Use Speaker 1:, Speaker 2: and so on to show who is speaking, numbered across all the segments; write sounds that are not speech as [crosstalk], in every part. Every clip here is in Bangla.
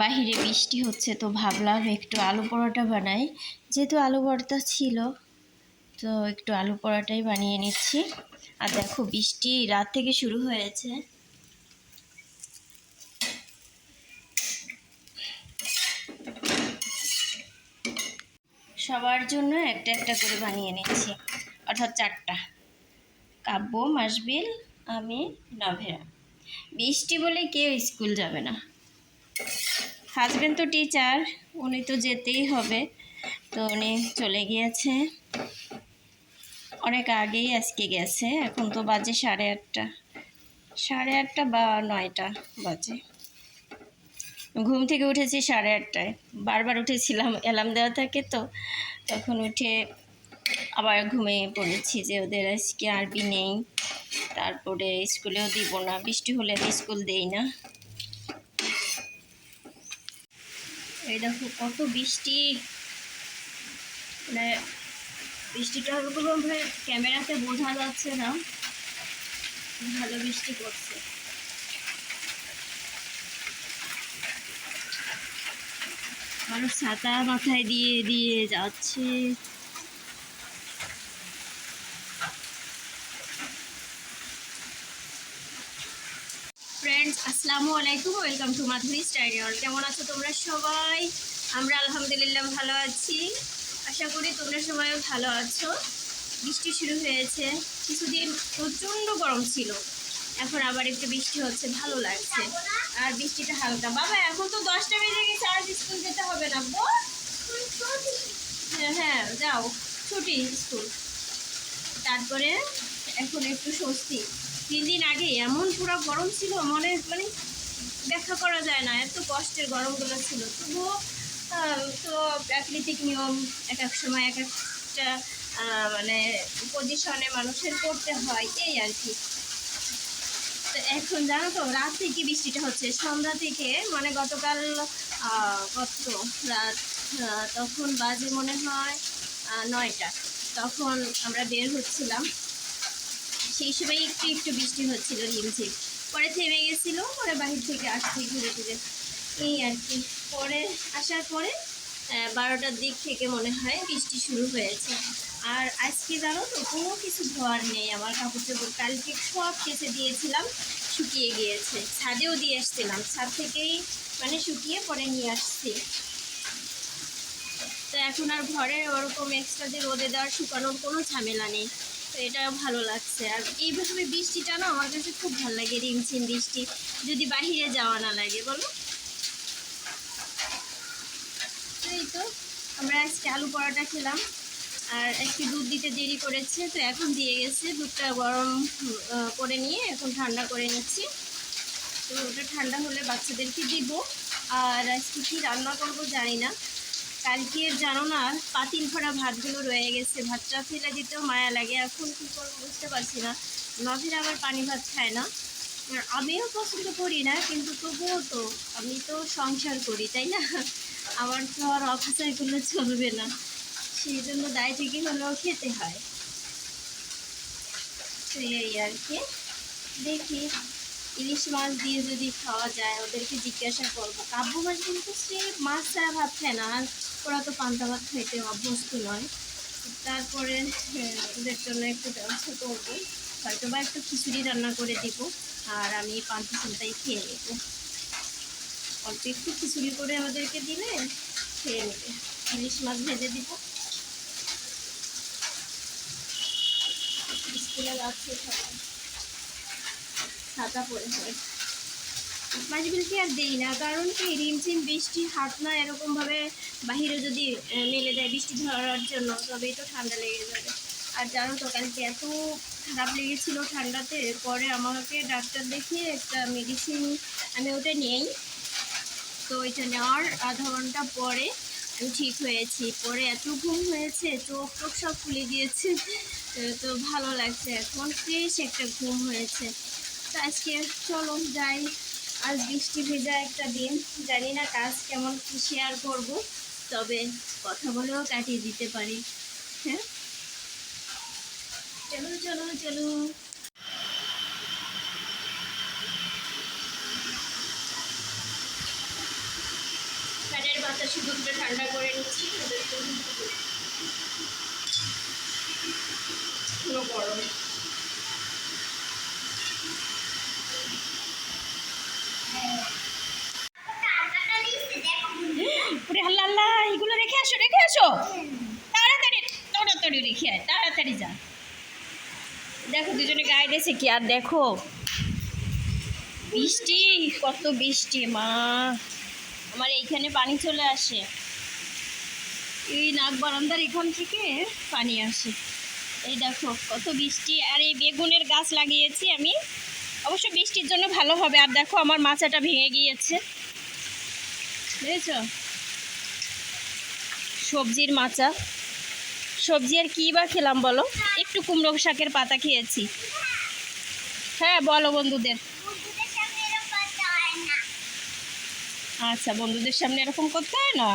Speaker 1: বাহিরে বৃষ্টি হচ্ছে তো ভাবলাম একটু আলু পরোটা বানাই। যেহেতু আলু পরোটা ছিল, তো একটু আলু পরোটাই বানিয়ে নিচ্ছি। আর দেখো বৃষ্টি রাত থেকে শুরু হয়েছে। সবার জন্য একটা একটা করে বানিয়ে নিচ্ছি, অর্থাৎ চারটা। কাব্য মাসবিল আমি, নভেরা। বৃষ্টি বলে কেউ স্কুল যাবে না। হাজব্যান্ড তো টিচার উনি তো যেতেই হবে। তো উনি চলে গিয়েছে। অনেক আগেই আজকে গেছে। এখন তো বাজে সাড়ে আটটা। সাড়ে আটটা বা নয়টা বাজে। ঘুম থেকে উঠেছি সাড়ে আটটায়। বারবার উঠেছিলাম, অ্যালার্ম দেওয়া থাকে তো। তখন উঠে আবার ঘুমিয়ে পড়েছি যে ওদের আজকে আরবি নেই। তারপরে স্কুলেও দিব না। বৃষ্টি হলে আমি স্কুল দেই না। এই দেখো কত বৃষ্টি। মানে বৃষ্টিটা ওরকমভাবে ক্যামেরাতে বোঝা যাচ্ছে না। ভালো বৃষ্টি পড়ছে। মানুষ ছাতা মাথায় দিয়ে দিয়ে যাচ্ছে ফ্রেন্ডস আসসালামু আলাইকুম, ওয়েলকাম টু মাধুরী স্টাইল কেমন আছো তোমরা সবাই? আমরা আলহামদুলিল্লাহ ভালো আছি। আশা করি তোমরা সবাই ভালো আছো। বৃষ্টি শুরু হয়েছে। কিছুদিন প্রচণ্ড গরম ছিল। এখন আবার একটু বৃষ্টি হচ্ছে, ভালো লাগছে। আর বৃষ্টিটা হালকা। বাবা, এখন তো দশটা বেজে গেছে আর স্কুল যেতে হবে না গো? হ্যাঁ হ্যাঁ যাও। ছুটি, স্কুল। তারপরে এখন একটু স্বস্তি। তিন দিন আগে এমন পুরো গরম ছিল, মনে মানে ব্যাখ্যা করা যায় না, এত কষ্টের গরমগুলো ছিল। তবুও তো প্রাকৃতিক নিয়ম, এক এক সময় এক একটা মানে পজিশনে মানুষের করতে হয়, এই আর কি। তো এখন জানো তো, রাত থেকে বৃষ্টিটা হচ্ছে, সন্ধ্যা থেকে মানে গতকাল কত রাত তখন বাজে মনে হয় নয়টা। তখন আমরা বের হচ্ছিলাম। সেই সময় একটু একটু বৃষ্টি হচ্ছিল, রিমঝিম। পরে থেমে গেছিল, পরে বাহির থেকে আসছি, ঘুরে ঘুরে এই আর কি। পরে আসার পরে বারোটার দিক থেকে মনে হয় বৃষ্টি শুরু হয়েছে। আর আজকে জানো তো, কোনো কিছু ধোয়ার নেই আমার কাপড় চোপড় কালকে সব কেচে দিয়েছিলাম, শুকিয়ে গিয়েছে। ছাদেও দিয়ে এসছিলাম ছাদ থেকেই মানে শুকিয়ে পরে নিয়ে আসছি। তো এখন আর ঘরে ওরকম এক্সট্রা যে রোদে দেওয়ার শুকানোর কোনো ঝামেলা নেই। তো এটা ভালো লাগছে। আর এইভাবে বৃষ্টিটা না আমার কাছে খুব ভালো লাগে, রিমঝিম বৃষ্টি। যদি বাহিরে যাওয়া না লাগে, বলো। এই তো, আমরা আজকে আলু পরোটা খেলাম। আর একটু দুধ দিতে দেরি করেছে, তো এখন দিয়ে গেছে। দুধটা গরম করে নিয়ে এখন ঠান্ডা করে নিচ্ছি। তো ওটা ঠান্ডা হলে বাচ্চাদেরকে দিব। আর আজকে কী রান্না করব জানি না। কালকের জানো না, পাতিল ভরা ভাতগুলো রয়ে গেছে। ভাতটা ফেলে দিতেও মায়া লাগে, এখন কী করব বুঝতে পারছি না। নভের আবার পানি ভাত খায় না। আমিও পছন্দ করি না, কিন্তু তবুও তো আমি তো সংসার করি, তাই না? আমার তো আর অফিসার করলে চলবে না। সেই জন্য দায় থেকে হলেও খেতে হয়। তো এই আর কি। দেখি। ইলিশ মাছ দিয়ে যদি খাওয়া যায়, ওদেরকে জিজ্ঞাসা করব। কাব্য মাছ কিন্তু সে মাছ ছাড়া ভাত খায় না, আর ওরা তো পান্তা ভাত খাইতে অভ্যস্ত নয়। তারপরে ওদের জন্য একটু ব্যবস্থা করব। হয়তো বা একটু খিচুড়ি রান্না করে দিব, আর আমি পান্তা চালটাই খেয়ে নেব। অল্প একটু খিচুড়ি করে আমাদেরকে দিলে খেয়ে নেবে। ইলিশ মাছ ভেজে দিব। স্কুলে যাচ্ছে সবাই ছাতা পরে হয়। মাছগুলোকে আর দেই না, কারণ কি রিমঝিম বৃষ্টি, হাত না এরকমভাবে বাহিরে যদি মেলে দেয় বৃষ্টি ধরার জন্য, তবেই তো ঠান্ডা লেগে যাবে। আর জানো তো, কালকে এত খারাপ লেগেছিলো ঠান্ডাতে, পরে আমাকে ডাক্তার দেখিয়ে একটা মেডিসিন আমি ওটা নেই। তো ওইটা নেওয়ার আধা ঘণ্টা পরে আমি ঠিক হয়েছি। পরে এত ঘুম হয়েছে, চোখ টোক সব খুলে গিয়েছে তো ভালো লাগছে। এখন ফ্রেশ একটা ঘুম হয়েছে। তো আজকে চলো যাই। আজ বৃষ্টি ভেজা একটা দিন। জানি না কাজ কেমন কি শেয়ার করব, তবে কথা বলেও কাটিয়ে দিতে পারি। হ্যাঁ? চলো চলো চলো ঠান্ডা করে নিচ্ছি গরম। ওরে আল্লাহ আল্লাহ এগুলো রেখে আসো রেখে আসো। তাড়াতাড়ি তাড়াতাড়ি রেখে আয়, তাড়াতাড়ি যা। দেখো, দুজনে গায়ে দিয়েছে কি? আর দেখো, বৃষ্টি, কত বৃষ্টি, মা। আমার এইখানে পানি চলে আসে। এই নাক বারান্দার এখান থেকে পানি আসে। এই দেখো, কত বৃষ্টি। আর এই বেগুনের গাছ লাগিয়েছি আমি। অবশ্য বৃষ্টির জন্য ভালো হবে। আর দেখো, আমার মাচাটা ভেঙে গিয়েছে। বুঝেছ? সবজির মাচা। সবজি আর কী বা খেলাম বলো? একটু কুমড়ো শাকের পাতা খেয়েছি। হ্যাঁ বলো বন্ধুদের। আচ্ছা বন্ধুদের সামনে এরকম করতে হয় না?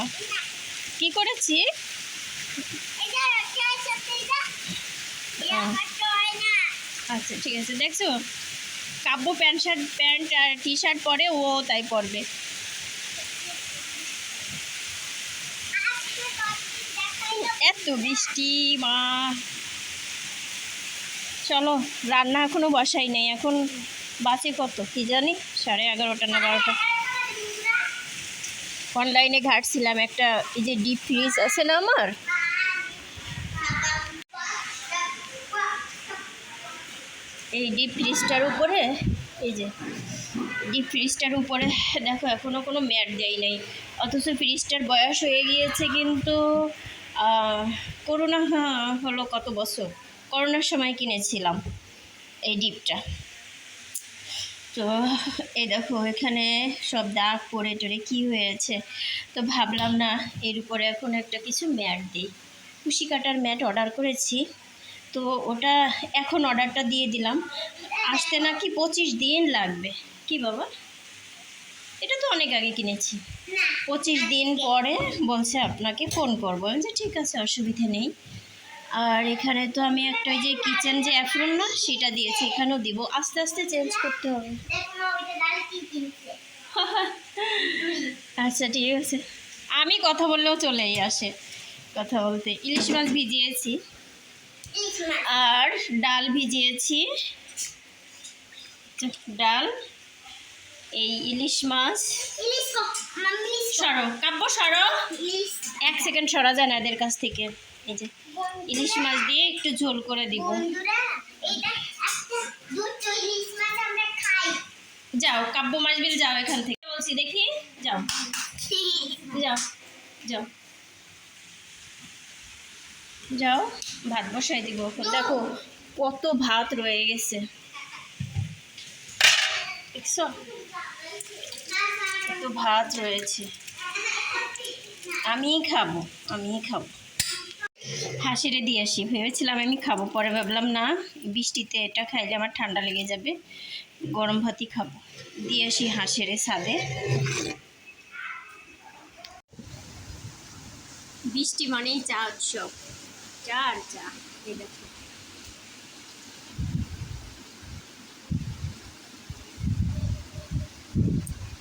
Speaker 1: কি করেছি? আচ্ছা ঠিক আছে। দেখছ? কাব্য প্যান্ট শার্ট প্যান্ট আর টি শার্ট পরে ও তাই পরবে। এত বৃষ্টি, মা। চলো, রান্না এখনও বসাই নেই, এখন বাসে কত? কি জানি? সাড়ে এগারোটা না বারোটা। অনলাইনে ঘাটছিলাম একটা, এই যে ডিপ ফ্রিজ আছে না আমার? এই ডিপ ফ্রিজটার উপরে, এই যে ডিপ ফ্রিজটার উপরে, দেখো এখনও কোনো ম্যাট দেয় নাই। অথচ ফ্রিজটার বয়স হয়ে গিয়েছে কিন্তু করোনা হ্যাঁ, হলো কত বছর? করোনার সময় কিনেছিলাম এই ডিপটা। তো এই দেখো এখানে সব দাগ পড়ে টরে কী হয়েছে? তো ভাবলাম না এর উপরে এখন একটা কিছু ম্যাট দিই। কুশি কাটার ম্যাট অর্ডার করেছি। তো ওটা এখন অর্ডারটা দিয়ে দিলাম। আসতে নাকি পঁচিশ দিন লাগবে। কি বাবা? এটা তো অনেক আগে কিনেছি। পঁচিশ দিন পরে বলছে আপনাকে ফোন করব। আমি যে ঠিক আছে অসুবিধা নেই। আর এখানে তো আমি একটা ওই যে কিচেন যে অ্যাফ্রন না সেটা দিয়েছি। এখানেও দিব। আস্তে আস্তে চেঞ্জ করতে হবে। [laughs] আচ্ছা ঠিক আছে। আমি কথা বললেও চলেই আসে কথা বলতে। ইলিশ মাছ ভিজিয়েছি। আর ডাল ভিজিয়েছি। ডাল এই ইলিশ মাছ। সরো কাব্য সরো। এক সেকেন্ড সরা যায় না এদের কাছ থেকে। এই যে ইলিশ মাছ দিয়ে একটু ঝোল করে দিব। যাও কাব্য মাছ বিল যাও এখান থেকে। বলছি দেখি যাও। যাও যাও। যাও ভাত বসাই দিব। দেখো কত ভাত রয়ে গেছে। দেখছ? কত ভাত রয়েছে। আমিই খাব আমিই খাব। হাসিরে দিয়ে আসি, ভেবেছিলাম আমি খাব, পরে ভাবলাম না, বৃষ্টিতে এটা খাইলে আমার ঠান্ডা লেগে যাবে, গরম ভাতই খাব। দিয়ে আসি হাঁসেরে সাদে। বৃষ্টি মানেই চা উৎসব। চা আর চা, এই দেখো।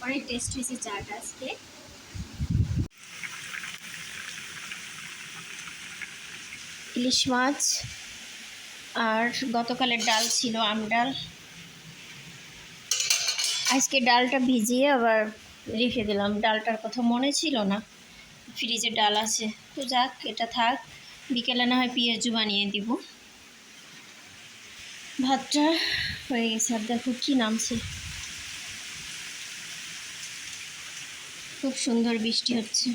Speaker 1: অনেক টেস্ট হয়েছে চাটা আজকে ইলিশ মাছ আর গতকালের ডাল ছিল আম ডাল। আজকে ডালটা ভিজিয়ে আবার রেখে দিলাম। ডালটার কথা মনে ছিল না। ফ্রিজে ডাল আছে। তো যাক, এটা থাক। বিকেলে না হয় পেঁয়াজু বানিয়ে দিব। ভাতটা হয়ে গেছে। আর দেখো কী নামছে। খুব সুন্দর বৃষ্টি হচ্ছে।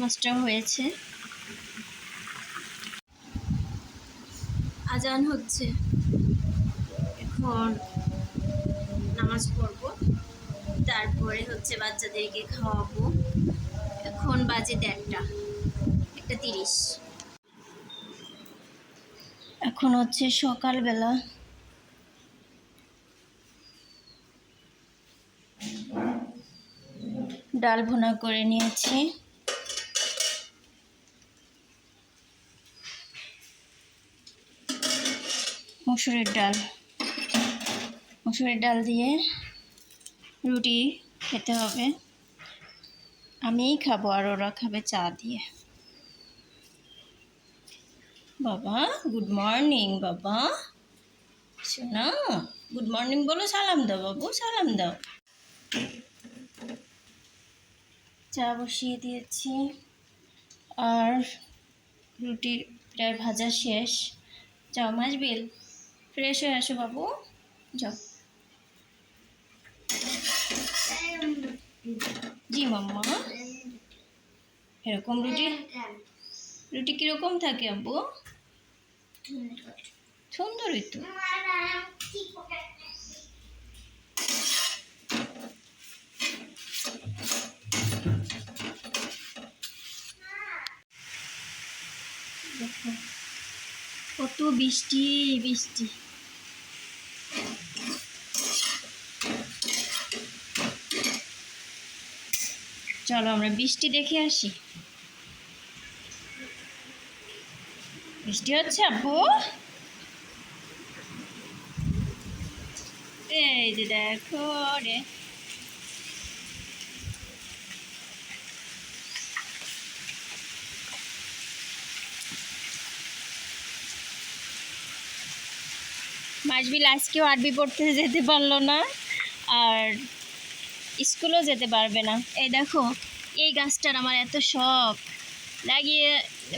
Speaker 1: মাছটাও হয়েছে। আজান হচ্ছে। এখন নামাজ পড়ব। তারপরে হচ্ছে বাচ্চাদেরকে খাওয়াবো। এখন বাজে দেড়টা। একটা তিরিশ। এখন হচ্ছে সকালবেলা। ডাল ভুনা করে নিয়েছি। মসুরের ডাল। মসুরের ডাল দিয়ে রুটি খেতে হবে। আমিই খাব আর ওরা খাবে চা দিয়ে। বাবা গুড মর্নিং বাবা। শোনা গুড মর্নিং বলো, সালাম দাও বাবু, সালাম দাও। চা বসিয়ে দিয়েছি। আর রুটি প্রায় ভাজা শেষ। যাও মাসবিল ফ্রেশ হয়ে আসো বাবু। যাও। জি মাম্মা। এরকম রুটি রুটি কীরকম থাকে আব্বু? সুন্দরই তো। দেখো। কত বৃষ্টি বৃষ্টি। চলো আমরা বৃষ্টি দেখে আসি। বৃষ্টি হচ্ছে, আব্বু? এই যে দেখো রে। মাসবিল আজকেও আরবি পড়তে [laughs] যেতে পারল না। আর স্কুলও যেতে পারবে না। এই দেখো, এই গাছটার আমার এত শখ। লাগিয়ে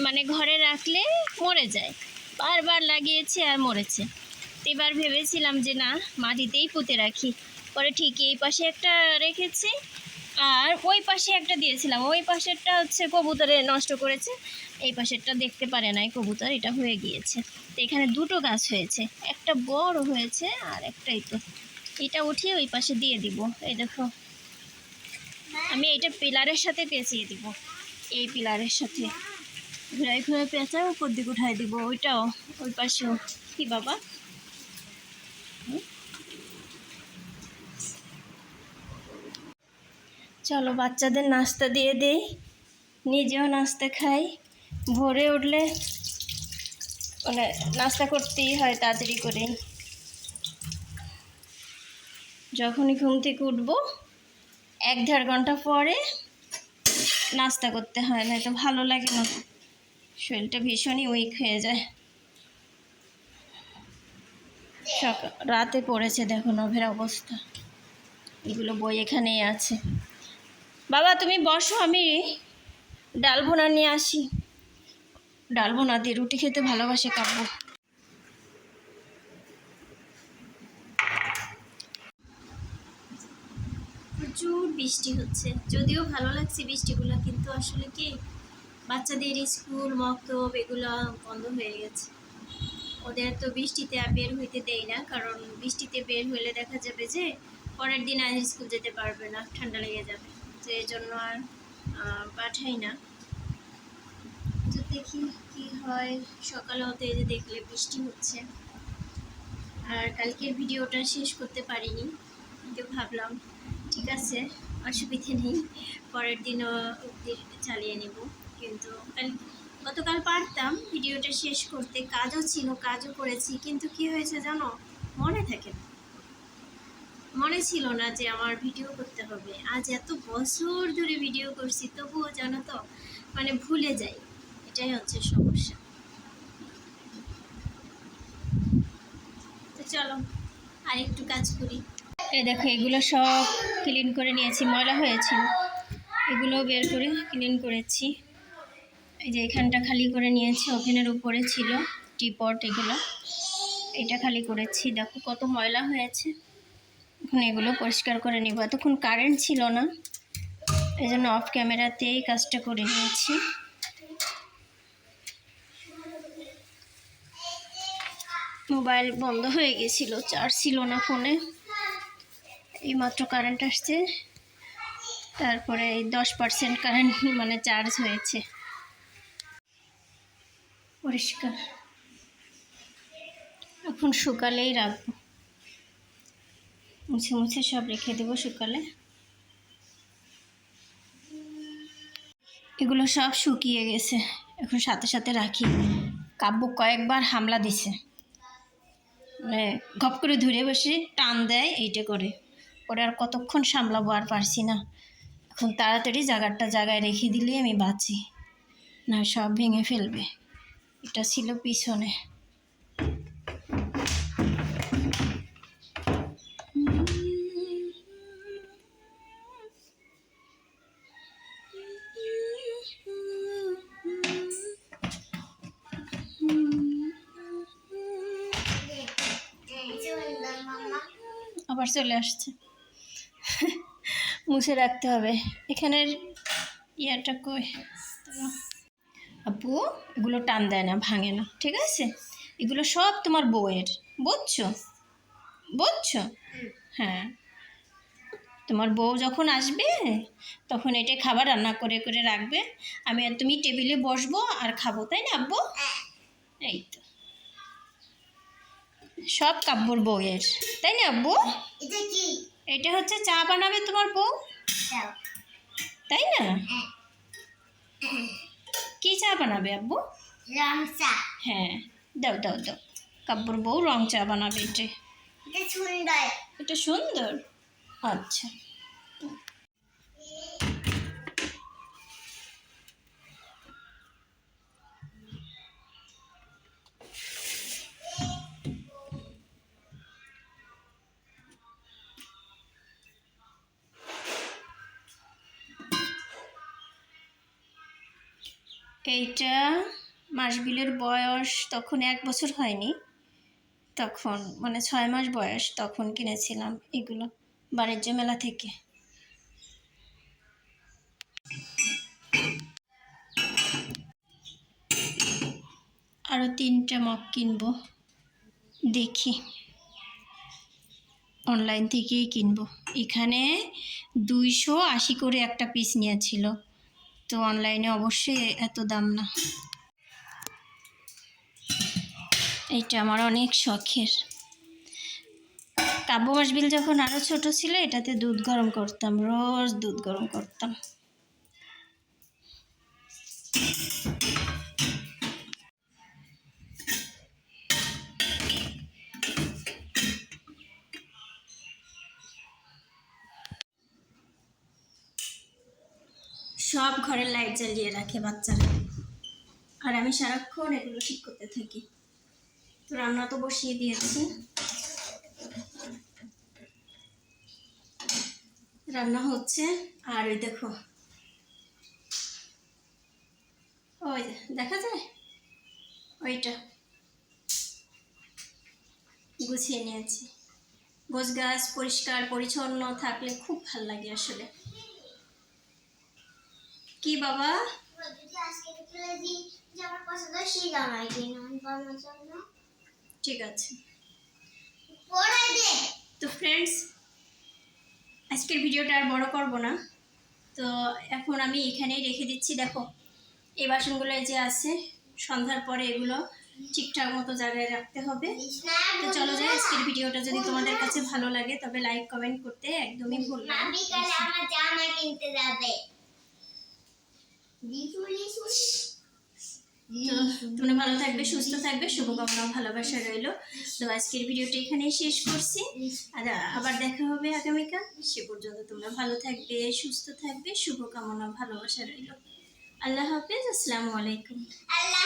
Speaker 1: মানে ঘরে রাখলে মরে যায়। বারবার লাগিয়েছে আর মরেছে। এবার ভেবেছিলাম যে না, মাটিতেই পুঁতে রাখি। পরে ঠিক এই পাশে একটা রেখেছি। আর ওই পাশে একটা দিয়েছিলাম। ওই পাশেরটা হচ্ছে কবুতরে নষ্ট করেছে। এই পাশেরটা দেখতে পারে নাই কবুতর, এটা হয়ে গিয়েছে। তো এখানে দুটো গাছ হয়েছে, একটা বড় হয়েছে আর একটাই তো। এটা উঠিয়ে ওই পাশে দিয়ে দিব। এই দেখো, আমি এটা পিলারের সাথে পেঁচিয়ে দিব। এই পিলারের সাথে। ঘুরাই ঘুরাই পেঁচা উপর দিকে উঠাই দিব। ওইটাও, ওই পাশেও। কি বাবা? চলো বাচ্চাদের নাস্তা দিয়ে দেই। নিজেও নাস্তা খাই। ভোরে উঠলে মানে নাস্তা করতেই হয় তাড়াতাড়ি করে। যখনই ঘুম থেকে উঠবো, এক দেড় ঘণ্টা পরে নাস্তা করতে হয় না তো ভালো লাগে না। শরীরটা ভীষণই উইক হয়ে যায়। রাতে পড়েছে দেখো, নভের অবস্থা। এগুলো বই এখানেই আছে। বাবা, তুমি বসো, আমি ডাল ভোনা নিয়ে আসি। ডাল ভোনা দিয়ে রুটি খেতে ভালোবাসে কাব্য প্রচুর বৃষ্টি হচ্ছে। যদিও ভালো লাগছে বৃষ্টিগুলো, কিন্তু আসলে কি? বাচ্চাদের স্কুল, মক্তব এগুলো বন্ধ হয়ে গেছে। ওদের তো বৃষ্টিতে আর বের হইতে দেয় না, কারণ বৃষ্টিতে বের হইলে দেখা যাবে যে পরের দিন আর স্কুল যেতে পারবে না, ঠান্ডা লেগে যাবে। তো এই জন্য আর পাঠাই না। তো দেখি কি হয়। সকালে হতে এই যে দেখলে বৃষ্টি হচ্ছে। আর কালকের ভিডিওটা শেষ করতে পারিনি। কিন্তু ভাবলাম, ঠিক আছে, অসুবিধে নেই। পরের দিনও অবধি চালিয়ে নেব। কিন্তু কাল, গতকাল পারতাম ভিডিওটা শেষ করতে। কাজও ছিল, কাজও করেছি। কিন্তু কি হয়েছে জানো? মনে থাকে না। মনে ছিল না যে আমার ভিডিও করতে হবে। আজ এত বছর ধরে ভিডিও করছি, তবুও জানো তো মানে ভুলে যাই। এটাই হচ্ছে সমস্যা। তো চলো আর একটু কাজ করি। এই দেখো, এগুলো সব ক্লিন করে নিয়েছি। ময়লা হয়েছিল এগুলো বের করে ক্লিন করেছি। এই যে এখানটা খালি করে নিয়েছি, ওভেনের উপরে ছিল টিপট এগুলো। এটা খালি করেছি। দেখো কত ময়লা হয়েছে। এখন এগুলো পরিষ্কার করে নিব। এতক্ষণ কারেন্ট ছিল না এই জন্য অফ ক্যামেরাতেই কাজটা করে নিয়েছি। মোবাইল বন্ধ হয়ে গেছিল চার্জ ছিল না ফোনে। এইমাত্র কারেন্ট আসছে, তারপরে এই দশ পার্সেন্ট কারেন্ট মানে চার্জ হয়েছে। পরিষ্কার। এখন শুকালেই রাখব। মুছে মুছে সব রেখে দেবো শুকালে। এগুলো সব শুকিয়ে গেছে। এখন সাথে সাথে রাখি। কাব্য কয়েকবার হামলা দিছে। মানে গপ করে ধরে বসে টান দেয় এইটা করে। ওরা আর কতক্ষণ সামলাবো আর পারছি না। এখন তাড়াতাড়ি জায়গাটা জায়গায় রেখে দিলে আমি বাঁচি। না, সব ভেঙে ফেলবে। এটা ছিল পিছনে। আবার চলে আসছে। মুছে রাখতে হবে। এখানের ইয়াটা কই? আপু এগুলো টান দেয় না ভাঙে না ঠিক আছে? এগুলো সব তোমার বউয়ের বুঝছ? বুঝছ? হ্যাঁ। তোমার বউ যখন আসবে তখন এটা খাবার রান্না করে করে রাখবে। আমি আর তুমি টেবিলে বসবো আর খাব তাই না আব্বু? এই তো। সব কাব্যর বউয়ের তাই না আব্বু?
Speaker 2: এটা কি?
Speaker 1: এটা হচ্ছে চা বানাবে তোমার বউ? তাই না? কি চা বানাবে আব্বু?
Speaker 2: রং চা।
Speaker 1: হ্যাঁ দাও দাও দাও। কাব্যর বউ রং চা বানাবে এটা
Speaker 2: এটা সুন্দর।
Speaker 1: এটা সুন্দর? আচ্ছা। এইটা মাসবিলের বয়স তখন এক বছর হয়নি। তখন মানে ছয় মাস বয়স তখন কিনেছিলাম এগুলো বাণিজ্য মেলা থেকে। আরও তিনটে মগ কিনব, দেখি। অনলাইন থেকেই কিনবো। এখানে দুইশো আশি করে একটা পিস নিয়েছিল তো অনলাইনে অবশ্যই এত দাম না। এটা আমার অনেক শখের। কাব্য মাসবিল যখন আরও ছোট ছিল, এটাতে দুধ গরম করতাম, রোজ দুধ গরম করতাম। জ্বালিয়ে রাখে বাচ্চারা। আর আমি সারাক্ষণ এগুলো ঠিক করতে থাকি। তো রান্না তো বসিয়ে দিয়েছি। রান্না হচ্ছে, আর ওই দেখো। ওই দেখা যায়? ওইটা। গুছিয়ে নিয়েছি। গোছ গাছ পরিষ্কার, পরিচ্ছন্ন থাকলে খুব ভালো লাগে আসলে কি বাবা
Speaker 2: যদি আজকে তুলে দিই যে আমার পছন্দ সেই জামাই কিনুন বানার জন্য
Speaker 1: ঠিক আছে। তো ফ্রেন্ডস আজকের ভিডিওটা আর বড় করব না। তো এখন আমি এখানেই রেখে দিচ্ছি, দেখো। এই বাসনগুলো যে আছে, সন্ধ্যার পরে এগুলো ঠিকঠাক মতো জায়গায় রাখতে হবে। তো চলো যাই, আজকের ভিডিওটা যদি তোমাদের কাছে ভালো লাগে, তবে লাইক কমেন্ট করতে একদমই
Speaker 2: ভুল
Speaker 1: না।
Speaker 2: কিনতে যাবে।
Speaker 1: তো তোমরা ভালো থাকবে, সুস্থ থাকবে, শুভকামনা, ভালোবাসা রইল। তো আজকের ভিডিওটা এখানে শেষ করছি। আর আবার দেখা হবে আগামীকাল। সে পর্যন্ত তোমরা ভালো থাকবে, সুস্থ থাকবে, শুভকামনা, ভালোবাসা রইল। আল্লাহ হাফেজ, আসসালামু আলাইকুম।
Speaker 2: আল্লাহ